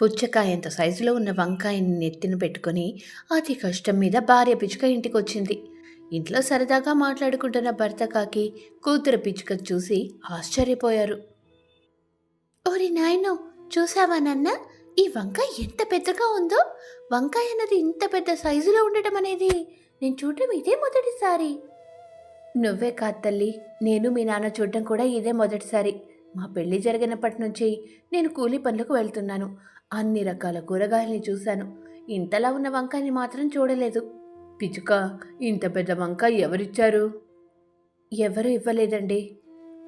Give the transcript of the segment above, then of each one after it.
పుచ్చకాయంత సైజులో ఉన్న వంకాయని నెత్తిన పెట్టుకొని అతి కష్టం మీద భార్య పిచ్చుక ఇంటికొచ్చింది. ఇంట్లో సరదాగా మాట్లాడుకుంటున్న భర్త కాకి కూతురు పిచ్చుక చూసి ఆశ్చర్యపోయారు. ఓరి నాయనో చూసావా నాన్న? ఈ వంకాయ ఎంత పెద్దగా ఉందో? వంకాయ అన్నది ఇంత పెద్ద సైజులో ఉండటం అనేది నేను చూడటం ఇదే మొదటిసారి. నువ్వే కాదు తల్లి నేను మీ నాన్న చూడటం కూడా ఇదే మొదటిసారి. మా పెళ్ళి జరిగినప్పటి నుంచి నేను కూలీ పనులకు వెళ్తున్నాను. అన్ని రకాల కూరగాయల్ని చూశాను. ఇంతలా ఉన్న వంకాయని మాత్రం చూడలేదు. పిచ్చుక ఇంత పెద్ద వంకాయ ఎవరిచ్చారు? ఎవరు ఇవ్వలేదండి.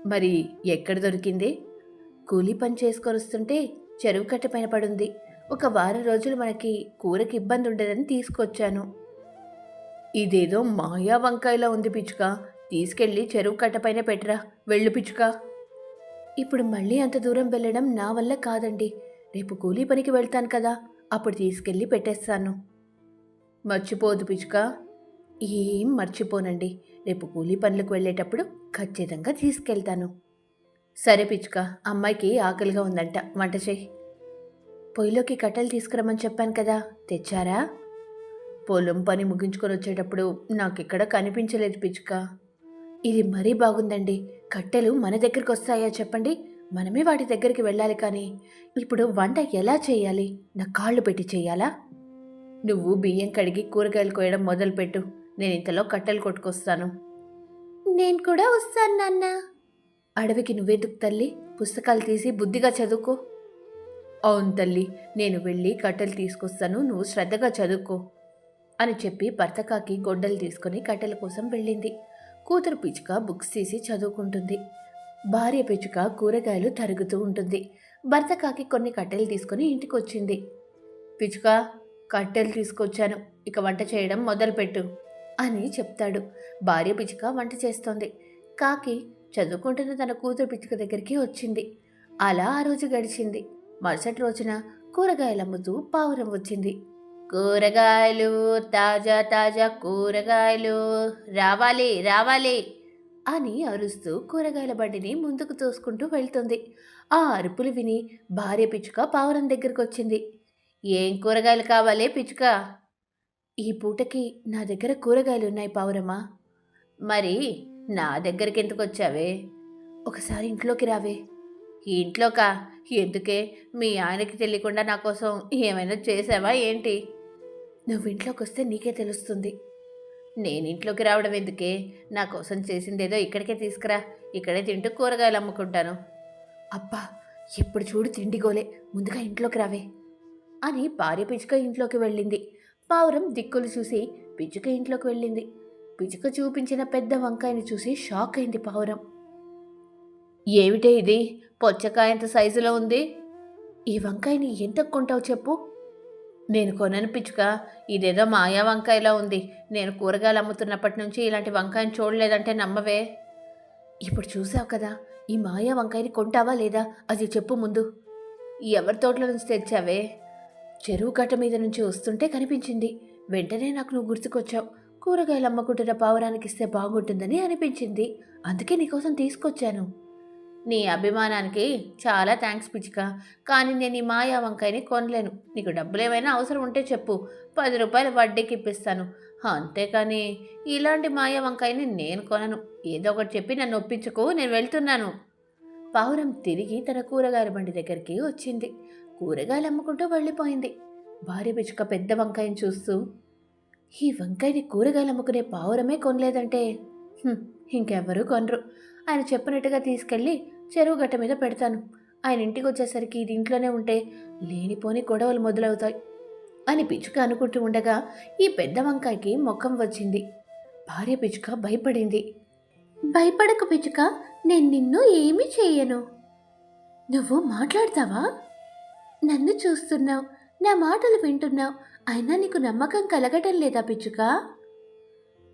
మరి ఎక్కడ దొరికింది? కూలీ పని చేసుకొని వస్తుంటే చెరువు కట్ట పైన పడుంది. ఒక వారం రోజులు మనకి కూరకి ఇబ్బంది ఉండదని తీసుకొచ్చాను. ఇదేదో మాయా వంకాయలా ఉంది పిచ్చుక. తీసుకెళ్ళి చెరువు కట్ట పైన పెట్టరా. వెళ్ళు పిచ్చుక. ఇప్పుడు మళ్ళీ అంత దూరం వెళ్ళడం నా వల్ల కాదండి. రేపు కూలీ పనికి వెళ్తాను కదా అప్పుడు తీసుకెళ్ళి పెట్టేస్తాను. మర్చిపోదు పిచ్చుక. ఏం మర్చిపోనండి. రేపు కూలీ పనులకు వెళ్ళేటప్పుడు ఖచ్చితంగా తీసుకెళ్తాను. సరే పిచ్చుక అమ్మాయికి ఆకలిగా ఉందంట. వంట చేయి. పొయ్యిలోకి కట్టెలు తీసుకురమ్మని చెప్పాను కదా తెచ్చారా? పొలం పని ముగించుకొని వచ్చేటప్పుడు నాకిక్కడ కనిపించలేదు పిచ్చుక. ఇది మరీ బాగుందండి. కట్టెలు మన దగ్గరికి వస్తాయా చెప్పండి? మనమే వాటి దగ్గరికి వెళ్ళాలి కానీ ఇప్పుడు వంట ఎలా చేయాలి? నా కాళ్ళు పెట్టి చేయాలా? నువ్వు బియ్యం కడిగి కూరగాయలు కోయడం మొదలుపెట్టు. నేను ఇంతలో కట్టెలు కొట్టుకొస్తాను. నేను కూడా వస్తాను నాన్న. అడవికి నువ్వెందుకు తల్లి? పుస్తకాలు తీసి బుద్ధిగా చదువుకో. అవును తల్లి నేను వెళ్ళి కట్టెలు తీసుకొస్తాను నువ్వు శ్రద్ధగా చదువుకో అని చెప్పి భర్తకాకి గొడ్డలు తీసుకుని కట్టెల కోసం వెళ్ళింది. కూతురు పిచ్చుక బుక్స్ తీసి చదువుకుంటుంది. భార్య పిచ్చుక కూరగాయలు తరుగుతూ ఉంటుంది. భర్త కాకి కొన్ని కట్టెలు తీసుకొని ఇంటికి వచ్చింది పిచ్చుక కట్టెలు తీసుకొచ్చాను. ఇక వంట చేయడం మొదలుపెట్టు అని చెప్తాడు. భార్య పిచ్చుక వంట చేస్తోంది. కాకి చదువుకుంటున్న తన కూతురు పిచ్చుక దగ్గరికి వచ్చింది. అలా ఆ రోజు గడిచింది. మరుసటి రోజున కూరగాయలు అమ్ముతూ పావురం వచ్చింది. కూరగాయలు తాజా తాజా కూరగాయలు. రావాలి రావాలి అని అరుస్తూ కూరగాయల బండిని ముందుకు తోసుకుంటూ వెళ్తుంది. ఆ అరుపులు విని భార్య పిచ్చుక పావురం దగ్గరికి వచ్చింది ఏం కూరగాయలు కావాలి పిచ్చుక? ఈ పూటకి నా దగ్గర కూరగాయలు ఉన్నాయి పావురమా మరి నా దగ్గరికి ఎందుకు వచ్చావే? ఒకసారి ఇంట్లోకి రావే. ఇంట్లోకా? ఎందుకే? మీ ఆయనకి తెలియకుండా నా కోసం ఏమైనా చేసావా ఏంటి? నువ్వు ఇంట్లోకి వస్తే నీకే తెలుస్తుంది. నేను ఇంట్లోకి రావడం ఎందుకే? నా కోసం చేసిందేదో ఇక్కడికే తీసుకురా. ఇక్కడే తింటూ కూరగాయలు అమ్ముకుంటాను. అబ్బా ఎప్పుడు చూడు తిండిగోలే ముందుగా ఇంట్లోకి రావే. అని భార్య పిచ్చుక ఇంట్లోకి వెళ్ళింది. పావురం దిక్కులు చూసి పిచ్చుక ఇంట్లోకి వెళ్ళింది. పిచ్చుక చూపించిన పెద్ద వంకాయని చూసి షాక్ అయింది పావురం. ఏమిటే ఇది? పొచ్చకాయంత సైజులో ఉంది. ఈ వంకాయని ఎంత కొంటావు చెప్పు? నేను కొనను పిచ్చుక. ఇదేదో మాయా వంకాయలా ఉంది. నేను కూరగాయలు అమ్ముతున్నప్పటి నుంచి ఇలాంటి వంకాయని చూడలేదంటే నమ్మవే. ఇప్పుడు చూసావు కదా ఈ మాయా వంకాయని కొంటావా లేదా? అది చెప్పు ముందు. ఎవరి తోటలో నుంచి తెచ్చావే? చెరువు కట్ట మీద నుంచి వస్తుంటే కనిపించింది. వెంటనే నాకు నువ్వు గుర్తుకొచ్చావు. కూరగాయలు అమ్ముకుంటున్న పావురానికి ఇస్తే బాగుంటుందని అనిపించింది. అందుకే నీకోసం తీసుకొచ్చాను. నీ అభిమానానికి చాలా థ్యాంక్స్ పిచ్చిక. కానీ నేను ఈ మాయా వంకాయని కొనలేను. నీకు డబ్బులు ఏమైనా అవసరం ఉంటే చెప్పు. పది రూపాయలు వడ్డీకి ఇప్పిస్తాను. అంతేకాని ఇలాంటి మాయా వంకాయని నేను కొనను. ఏదో ఒకటి చెప్పి నన్ను ఒప్పించుకో నేను వెళ్తున్నాను. పావురం తిరిగి తన కూరగాయల బండి దగ్గరికి వచ్చింది. కూరగాయలు అమ్ముకుంటూ వెళ్ళిపోయింది. భార్య పిచ్చుక పెద్ద వంకాయని చూస్తూ ఈ వంకాయని కూరగాయలు అమ్ముకునే పావురమే కొనలేదంటే? ఇంకెవ్వరూ కొనరు. ఆయన చెప్పినట్టుగా తీసుకెళ్ళి చెరువు గట్ట మీద పెడతాను. ఆయన ఇంటికి వచ్చేసరికి ఇది ఇంట్లోనే ఉంటే లేనిపోని గొడవలు మొదలవుతాయి అని పిచ్చుక అనుకుంటూ ఉండగా ఈ పెద్ద వంకాయకి ముఖం వచ్చింది. భార్య పిచ్చుక భయపడింది. భయపడకు పిచ్చుక నేను నిన్ను ఏమీ చేయను. నువ్వు మాట్లాడతావా? నన్ను చూస్తున్నావు నా మాటలు వింటున్నావు అయినా నీకు నమ్మకం కలగటం లేదా పిచ్చుక?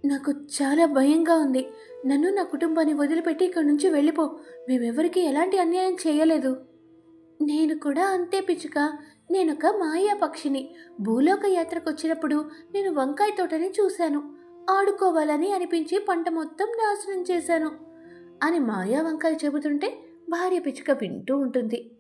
నాకు చాలా భయంగా ఉంది. నన్ను నా కుటుంబాన్ని వదిలిపెట్టి ఇక్కడి నుంచి వెళ్ళిపో. మేమెవరికి ఎలాంటి అన్యాయం చేయలేదు. నేను కూడా అంతే పిచ్చుక. నేనొక మాయా పక్షిని. భూలోక యాత్రకు వచ్చినప్పుడు నేను వంకాయ తోటని చూశాను. ఆడుకోవాలని అనిపించి పంట మొత్తం నాశనం చేశాను. అని మాయా వంకాయ చెబుతుంటే భార్య పిచ్చుక వింటూ ఉంటుంది.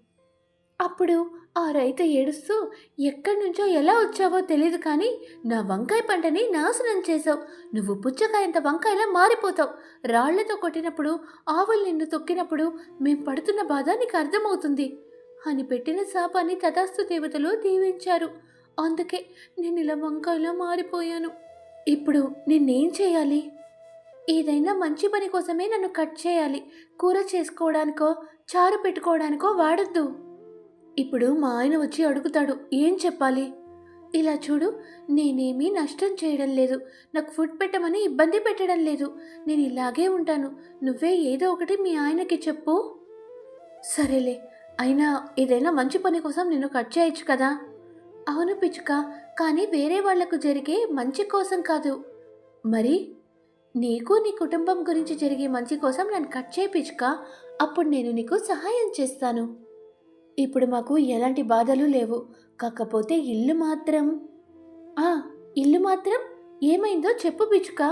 అప్పుడు ఆ రైతు ఏడుస్తూ ఎక్కడి నుంచో ఎలా వచ్చావో తెలియదు కానీ నా వంకాయ పంటని నాశనం చేసావు నువ్వు పుచ్చకాయంత వంకాయలా మారిపోతావు. రాళ్ళతో కొట్టినప్పుడు ఆవులు నిన్ను తొక్కినప్పుడు మేం పడుతున్న బాధ నీకు అర్థమవుతుంది అని పెట్టిన శాపాన్ని తథాస్తు దేవతలు దీవించారు. అందుకే నేను ఇలా వంకాయలా మారిపోయాను. ఇప్పుడు నిన్నేం చేయాలి? ఏదైనా మంచి పని కోసమే నన్ను కట్ చేయాలి. కూర చేసుకోవడానికో చారు పెట్టుకోవడానికో వాడద్దు. ఇప్పుడు మా ఆయన వచ్చి అడుగుతాడు ఏం చెప్పాలి? ఇలా చూడు నేనేమీ నష్టం చేయడం లేదు. నాకు ఫుడ్ పెట్టమని ఇబ్బంది పెట్టడం లేదు. నేను ఇలాగే ఉంటాను. నువ్వే ఏదో ఒకటి మీ ఆయనకి చెప్పు. సరేలే. అయినా ఏదైనా మంచి పని కోసం నిన్ను కట్ చేయొచ్చు కదా? అవును పిచ్చుక. కానీ వేరే వాళ్ళకు జరిగే మంచి కోసం కాదు. మరి? నీకు నీ కుటుంబం గురించి జరిగే మంచి కోసం నన్ను కట్ చేయి పిచ్చుక. అప్పుడు నేను నీకు సహాయం చేస్తాను. ఇప్పుడు మాకు ఎలాంటి బాధలు లేవు. కాకపోతే ఇల్లు మాత్రం. ఆ ఇల్లు మాత్రం ఏమైందో చెప్పు పిచ్చుక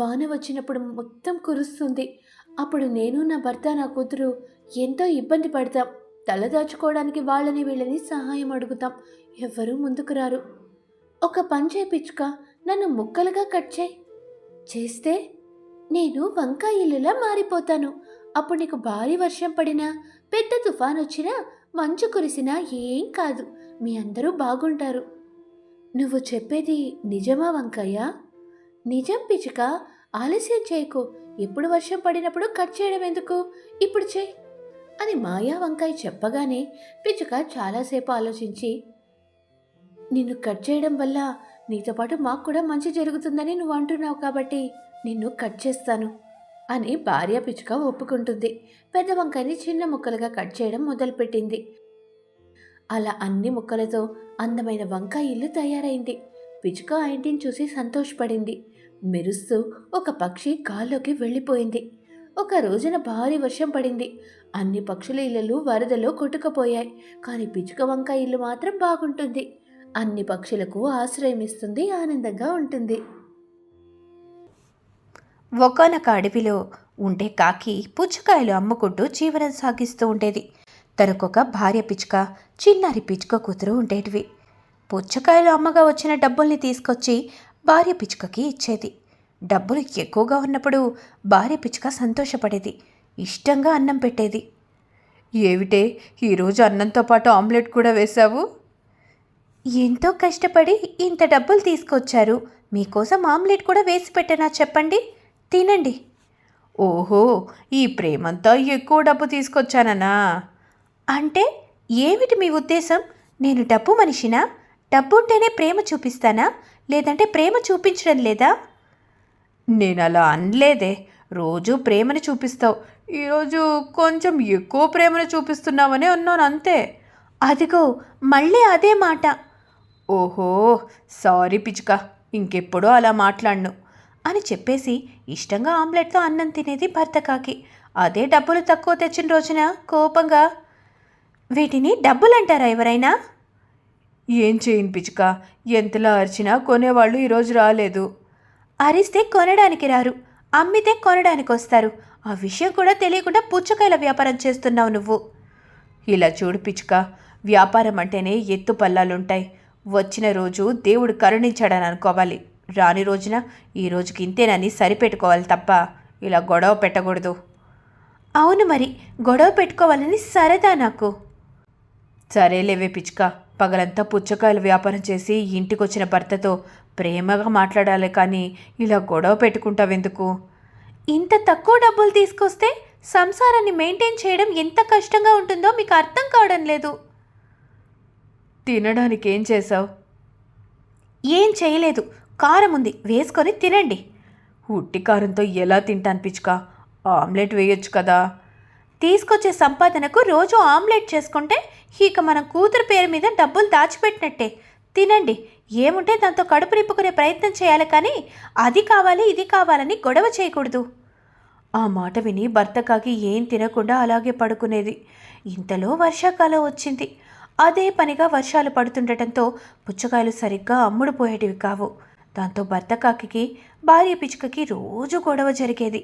వాన వచ్చినప్పుడు మొత్తం కురుస్తుంది. అప్పుడు నేను నా భర్త నా కూతురు ఎంతో ఇబ్బంది పడతాం. తలదాచుకోవడానికి వాళ్ళని వీళ్ళని సహాయం అడుగుతాం. ఎవ్వరూ ముందుకు రారు. ఒక పని చేయించుక నన్ను ముక్కలుగా కట్ చేయి. చేస్తే నేను వంకాయ ఇల్లులా మారిపోతాను. అప్పుడు నీకు భారీ వర్షం పడినా పెద్ద తుఫాన్ వచ్చినా మంచు కురిసినా ఏం కాదు. మీ అందరూ బాగుంటారు. నువ్వు చెప్పేది నిజమా వంకయ్య? నిజం పిచ్చుక ఆలస్యం చేయకు. ఎప్పుడు వర్షం పడినప్పుడు కట్ చేయడం ఎందుకు? ఇప్పుడు చేయి. అని మాయా వంకాయ చెప్పగానే పిచ్చుక చాలాసేపు ఆలోచించి నిన్ను కట్ చేయడం వల్ల నీతో పాటు మాకు కూడా మంచి జరుగుతుందని నువ్వు అంటున్నావు కాబట్టి నిన్ను కట్ చేస్తాను. అని భార్య పిచ్చుక ఒప్పుకుంటుంది. పెద్ద వంకాయని చిన్న ముక్కలుగా కట్ చేయడం మొదలుపెట్టింది. అలా అన్ని ముక్కలతో అందమైన వంకాయ ఇల్లు తయారైంది. పిచ్చుక ఆ ఇంటిని చూసి సంతోషపడింది. మెరుస్తూ ఒక పక్షి గాల్లోకి వెళ్ళిపోయింది. ఒక రోజున భారీ వర్షం పడింది. అన్ని పక్షుల ఇళ్ళలు వరదలో కొట్టుకుపోయాయి. కానీ పిచ్చుక వంకాయ ఇల్లు మాత్రం బాగుంటుంది. అన్ని పక్షులకు ఆశ్రయం ఇస్తుంది ఆనందంగా ఉంటుంది. ఒకనొక అడవిలో ఉండే కాకి పుచ్చకాయలు అమ్ముకుంటూ జీవనం సాగిస్తూ ఉండేది. తనకొక భార్య పిచ్చుక చిన్నారి పిచ్చుక కూతురు ఉండేటివి. పుచ్చకాయలు అమ్మగా వచ్చిన డబ్బుల్ని తీసుకొచ్చి భార్య పిచ్చుకకి ఇచ్చేది. డబ్బులు ఎక్కువగా ఉన్నప్పుడు భార్య పిచ్చుక సంతోషపడేది. ఇష్టంగా అన్నం పెట్టేది. ఏమిటే ఈరోజు అన్నంతో పాటు ఆమ్లెట్ కూడా వేశావు? ఎంతో కష్టపడి ఇంత డబ్బులు తీసుకొచ్చారు. మీకోసం ఆమ్లెట్ కూడా వేసి పెట్టనా చెప్పండి? తినండి. ఓహో ఈ ప్రేమంతా ఎక్కువ డబ్బు తీసుకొచ్చానన్నా అంటే ఏమిటి మీ ఉద్దేశం? నేను డబ్బు మనిషినా? డబ్బు ఉంటేనే ప్రేమ చూపిస్తానా? లేదంటే ప్రేమ చూపించడం లేదా? నేను అలా అనలేదే. రోజు ప్రేమను చూపిస్తావు. ఈరోజు కొంచెం ఎక్కువ ప్రేమను చూపిస్తున్నావనే అన్నాను అంతే. అదిగో మళ్ళీ అదే మాట. ఓహో సారీ పిచుక ఇంకెప్పుడూ అలా మాట్లాడను. అని చెప్పేసి ఇష్టంగా ఆమ్లెట్తో అన్నం తినేది భర్త కాకి. అదే డబ్బులు తక్కువ తెచ్చిన రోజున కోపంగా వీటిని డబ్బులు అంటారా ఎవరైనా? ఏం చేయను పిచ్చుక ఎంతలా అరిచినా కొనేవాళ్ళు ఈరోజు రాలేదు. అరిస్తే కొనడానికి రారు అమ్మితే కొనడానికి వస్తారు. ఆ విషయం కూడా తెలియకుండా పుచ్చకాయల వ్యాపారం చేస్తున్నావు నువ్వు. ఇలా చూడు పిచ్చుక వ్యాపారం అంటేనే ఎత్తు పల్లాలుంటాయి. వచ్చిన రోజు దేవుడు కరుణించాడని అనుకోవాలి. రాని రోజున ఈ రోజుకి ఇంతేనని సరిపెట్టుకోవాలి తప్ప ఇలా గొడవ పెట్టకూడదు. అవును మరి గొడవ పెట్టుకోవాలని సరదా నాకు. సరేలేవే పిచ్చుక పగలంతా పుచ్చకాయలు వ్యాపారం చేసి ఇంటికొచ్చిన భర్తతో ప్రేమగా మాట్లాడాలి కానీ ఇలా గొడవ పెట్టుకుంటావెందుకు? ఇంత తక్కువ డబ్బులు తీసుకొస్తే సంసారాన్ని మెయింటైన్ చేయడం ఎంత కష్టంగా ఉంటుందో మీకు అర్థం కావడం లేదు. తినడానికి ఏం చేసావు ఏం చేయలేదు. కారం ఉంది వేసుకొని తినండి. ఉట్టి కారంతో ఎలా తింటాను పిచ్చుక? ఆమ్లెట్ వేయొచ్చు కదా. తీసుకొచ్చే సంపాదనకు రోజు ఆమ్లెట్ చేసుకుంటే ఇక మన కూతురు పేరు మీద డబ్బులు దాచిపెట్టినట్టే. తినండి. ఏముంటే దాంతో కడుపు నింపుకునే ప్రయత్నం చేయాలి కానీ అది కావాలి ఇది కావాలని గొడవ చేయకూడదు. ఆ మాట విని భర్త కాకి ఏం తినకుండా అలాగే పడుకునేది. ఇంతలో వర్షాకాలం వచ్చింది. అదే పనిగా వర్షాలు పడుతుండటంతో పుచ్చకాయలు సరిగ్గా అమ్ముడుపోయేటివి కావు. దాంతో భర్త కాకికి భార్య పిచ్చుకకి రోజు గొడవ జరిగేది.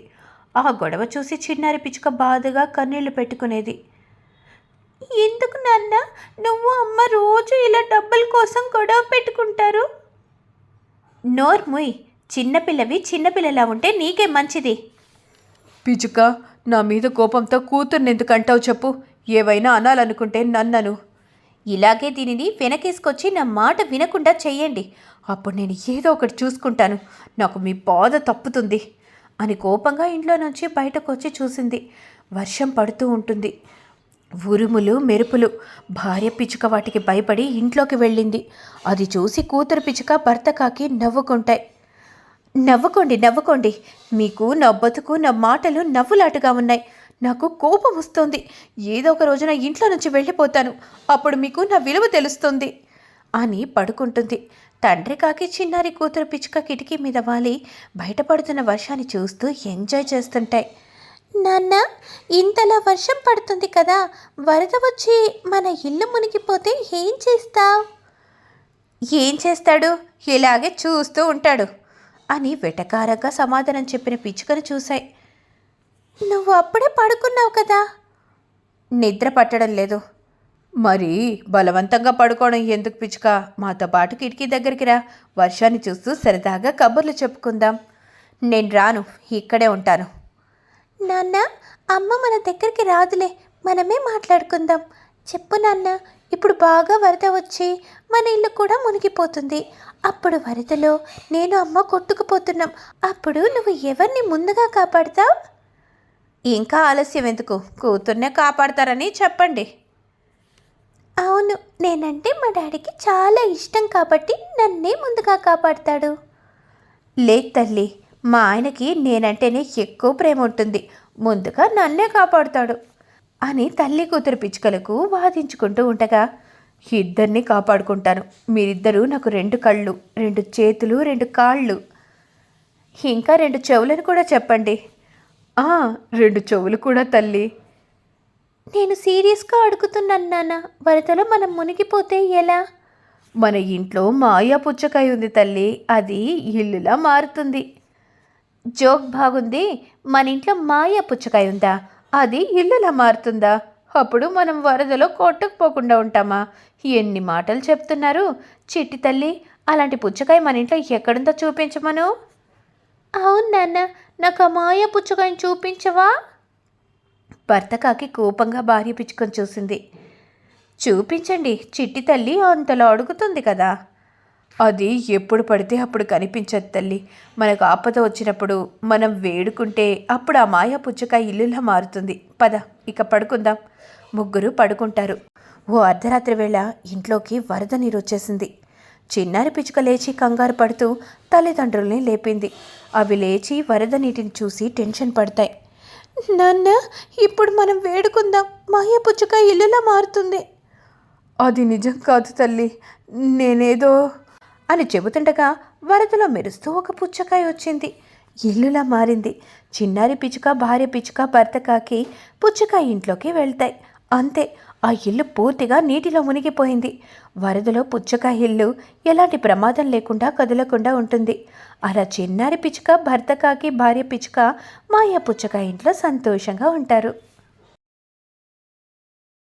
ఆ గొడవ చూసి చిన్నారి పిచ్చుక బాధగా కన్నీళ్ళు పెట్టుకునేది. ఎందుకు నాన్న? నువ్వు అమ్మ రోజు ఇలా డబ్బుల కోసం గొడవ పెట్టుకుంటారు? నోర్ముయ్ చిన్నపిల్లవి చిన్నపిల్లలా ఉంటే నీకే మంచిది. పిచుక నా మీద కోపంతో కూతుర్ని ఎందుకంటావు చెప్పు. ఏవైనా అనాలనుకుంటే నన్నను. ఇలాగే దీనిని వెనకేసుకొచ్చి నా మాట వినకుండా చెయ్యండి. అప్పుడు నేను ఏదో ఒకటి చూసుకుంటాను. నాకు మీ బాధ తప్పుతుంది అని కోపంగా ఇంట్లో నుంచి బయటకు వచ్చి చూసింది. వర్షం పడుతూ ఉంటుంది. ఉరుములు మెరుపులు. భార్య పిచ్చుక వాటికి భయపడి ఇంట్లోకి వెళ్ళింది. అది చూసి కూతురు పిచ్చుక భర్త కాకి నవ్వుకుంటాయి. నవ్వుకోండి నవ్వుకోండి. మీకు నా బతుకు నా మాటలు నవ్వులాటుగా ఉన్నాయి. నాకు కోపం వస్తోంది. ఏదో ఒక రోజున ఇంట్లో నుంచి వెళ్ళిపోతాను. అప్పుడు మీకు నా విలువ తెలుస్తుంది అని పడుకుంటుంది. తండ్రి కాకి చిన్నారి కూతురు పిచ్చుక కిటికీ మీద వాలి బయటపడుతున్న వర్షాన్ని చూస్తూ ఎంజాయ్ చేస్తుంటాయి. నాన్న ఇంతలా వర్షం పడుతుంది కదా. వరద వచ్చి మన ఇల్లు మునిగిపోతే ఏం చేస్తావు? ఏం చేస్తాడు? ఇలాగే చూస్తూ ఉంటాడు అని వెటకారంగా సమాధానం చెప్పిన పిచ్చుకను చూశాయి. నువ్వు అప్పుడే పడుకున్నావు కదా. నిద్ర పట్టడం లేదు. మరి బలవంతంగా పడుకోవడం ఎందుకు పిచ్చుక? మాతో పాటు కిటికీ దగ్గరికి రా. వర్షాన్ని చూస్తూ సరదాగా కబుర్లు చెప్పుకుందాం. నేను రాను. ఇక్కడే ఉంటాను. నాన్న అమ్మ మన దగ్గరికి రాదులే. మనమే మాట్లాడుకుందాం. చెప్పు నాన్న ఇప్పుడు బాగా వరద వచ్చి మన ఇల్లు కూడా మునిగిపోతుంది. అప్పుడు వరదలో నేను అమ్మ కొట్టుకుపోతున్నాం. అప్పుడు నువ్వు ఎవరిని ముందుగా కాపాడుతావు? ఇంకా ఆలస్యం ఎందుకు? కూతుర్నే కాపాడతారని చెప్పండి. అవును నేనంటే మా డాడీకి చాలా ఇష్టం కాబట్టి నన్నే ముందుగా కాపాడతాడు. లేదు తల్లి మా ఆయనకి నేనంటేనే ఎక్కువ ప్రేమ ఉంటుంది. ముందుగా నన్నే కాపాడుతాడు అని తల్లి కూతురు పిచ్చుకలకు వాదించుకుంటూ ఉండగా ఇద్దరిని కాపాడుకుంటాను. మీరిద్దరూ నాకు రెండు కళ్ళు రెండు చేతులు రెండు కాళ్ళు. ఇంకా రెండు చెవులను కూడా చెప్పండి. రెండు చెవులు కూడా తల్లి. నేను సీరియస్గా అడుగుతున్నాను నాన్న వరదలో మనం మునిగిపోతే ఎలా? మన ఇంట్లో మాయా పుచ్చకాయ ఉంది తల్లి అది ఇల్లులా మారుతుంది. జోక్ బాగుంది మన ఇంట్లో మాయ పుచ్చకాయ ఉందా? అది ఇల్లులా మారుతుందా? అప్పుడు మనం వరదలో కొట్టుకుపోకుండా ఉంటామా? ఎన్ని మాటలు చెప్తున్నారు? చిట్టి తల్లి అలాంటి పుచ్చకాయ మన ఇంట్లో ఎక్కడుందో చూపించమను. అవును నాన్న నాకు ఆ మాయ పుచ్చకాయని చూపించవా? భర్త కాకి కోపంగా భార్య పిచ్చుకొని చూసింది. చూపించండి చిట్టి తల్లి అంతలో అడుగుతుంది కదా. అది ఎప్పుడు పడితే అప్పుడు కనిపించదు తల్లి. మనకు ఆపద వచ్చినప్పుడు మనం వేడుకుంటే అప్పుడు ఆ మాయా పుచ్చకాయ ఇల్లులా మారుతుంది. పద ఇక పడుకుందాం. ముగ్గురు పడుకుంటారు. ఓ అర్ధరాత్రి వేళ ఇంట్లోకి వరద నీరు వచ్చేసింది చిన్నారి పిచ్చుక లేచి కంగారు పడుతూ తల్లిదండ్రుల్ని లేపింది. అవి లేచి వరద నీటిని చూసి టెన్షన్ పడతాయి. నాన్న ఇప్పుడు మనం వేడుకుందాం. మాయ పుచ్చుక ఇల్లులా మారుతుంది. అది నిజం కాదు తల్లి. నేనేదో అని చెబుతుండగా వరదలో మెరుస్తూ ఒక పుచ్చకాయ వచ్చింది. ఇల్లులా మారింది. చిన్నారి పిచ్చుక భార్య పిచ్చుక భర్త కాకి పుచ్చకాయ ఇంట్లోకి వెళ్తాయి. అంతే ఆ ఇల్లు పూర్తిగా నీటిలో మునిగిపోయింది. వరదలో పుచ్చకాయ ఇల్లు ఎలాంటి ప్రమాదం లేకుండా కదలకుండా ఉంటుంది. అలా చిన్నారి పిచ్చుక భర్త కాకి భార్య పిచ్చుక మాయా పుచ్చకాయ ఇంట్లో సంతోషంగా ఉంటారు.